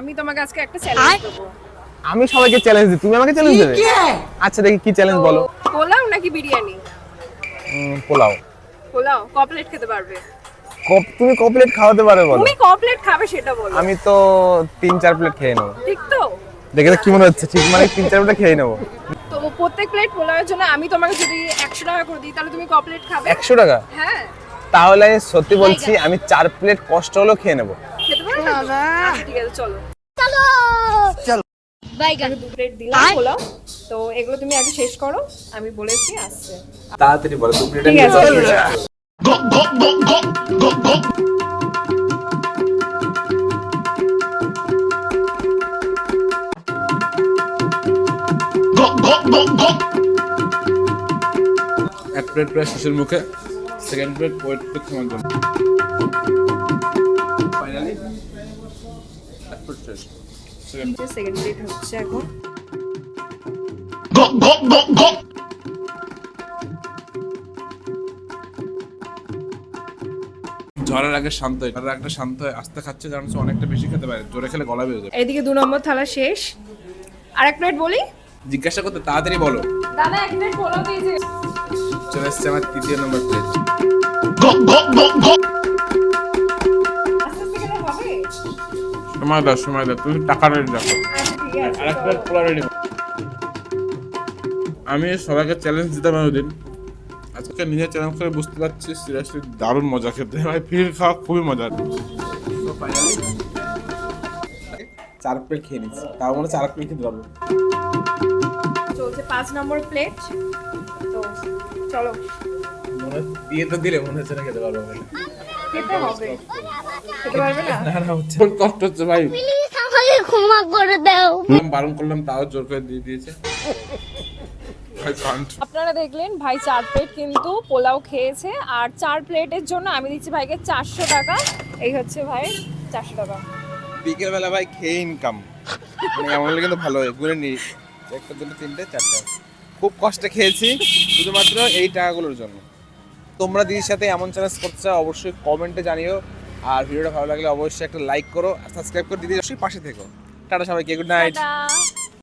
আমি তোমাকে আজকে একটা চ্যালেঞ্জ দেবো। আমি সবাইকে চ্যালেঞ্জ দিই। তুমি আমাকে চ্যালেঞ্জ দেবে? আচ্ছা দেখি কি চ্যালেঞ্জ বলো। পোলাও নাকি বিরিয়ানি? পোলাও। পোলাও কপলেট খেতে পারবে। কপ তুমি ক প্লেট খাওয়াতে পারবে বলো। তুমি কপলেট খাবে সেটা বলো। আমি তো তিন চার প্লেট খেয়ে নেব। ঠিক তো? দেখে কি মনে হচ্ছে ঠিক মানে তিন চার প্লেট খেয়ে নেব। তো প্রত্যেক প্লেট পোলাওয়ের জন্য আমি তোমাকে যদি একশো টাকা করে দিই তাহলে তুমি কপলেট খাবে? একশো টাকা? হ্যাঁ। তাহলে আমি সত্যি বলছি আমি চার প্লেট কষ্ট হলেও খেয়ে নেব। তো? ঠিক আছে চলো বাইগান দু প্লেট দিলাম পোলাও। তো এগুলো তুমি আগে শেষ করো আমি বলেছি আসছে। তাড়াতাড়ি বলো দু প্লেট ঠিক আছে এক প্লেট প্রায় শেষের মুখে সেকেন্ড প্লেট ওয়েট করতে তোমার জন্য। সেকেন্ড সেকেন্ড প্লেট হচ্ছে এখন ঝড়ের আগে শান্ত হয় ঝড়ের একটা শান্ত হয় আস্তে খাচ্ছে কারণ অনেকটা বেশি খেতে পারে। জোরে খেলে গলা বেরো যাবে এদিকে দু নম্বর থালা শেষ। আর এক প্লেট বলি? জিজ্ঞাসা করতে তাড়াতাড়ি বলো। দাদা এক প্লেট পোলাও দিয়েছে। চলে এসছে আমার তৃতীয় নম্বর প্লেট সময় দাও সময় দাও তুমি টাকা রেডি রাখো। পোলা রেডি আমি সবাইকে চ্যালেঞ্জ দিতাম ওদিন আজকে নিজে চ্যালেঞ্জ করে বুঝতে পারছি সিরিয়াসলি দারুণ মজা খেতে। ভাই ফির খাওয়া খুবই মজার চার প্লেট খেয়ে নিচ্ছি। তাও মনে চার প্লেট খেতে পারব চলছে পাঁচ নম্বর প্লেট তো চলো। মনে দিয়ে তো দিলে মনে হচ্ছে না খেতে পারব। খেতে হবে। খেতে পারবে না? না না হচ্ছে কষ্ট হচ্ছে ভাই। প্লিজ আমাকে ক্ষমা করে দাও। বারণ করলাম তাও জোর করে দিয়ে দিয়েছে। আপনারা দেখলেন ভাই চার প্লেট কিন্তু পোলাও খেয়েছে আর চার প্লেটের জন্য আমি দিচ্ছি ভাইকে চারশো টাকা। এই হচ্ছে ভাই চারশো টাকা। বিকেলবেলা ভাই খেয়ে ইনকাম মানে হলে কিন্তু ভালো হয় গুনে নি একটা দুটো তিনটে চারটে। খুব কষ্টে খেয়েছি শুধুমাত্র এই টাকাগুলোর জন্য। তোমরা দিদির সাথে এমন চ্যালেঞ্জ করতে চাও, অবশ্যই কমেন্টে জানিও। আর ভিডিওটা ভালো লাগলে অবশ্যই একটা লাইক করো, আর সাবস্ক্রাইব করে দিদি অবশ্যই পাশে থেকো। টাটা সবাইকে গুড নাইট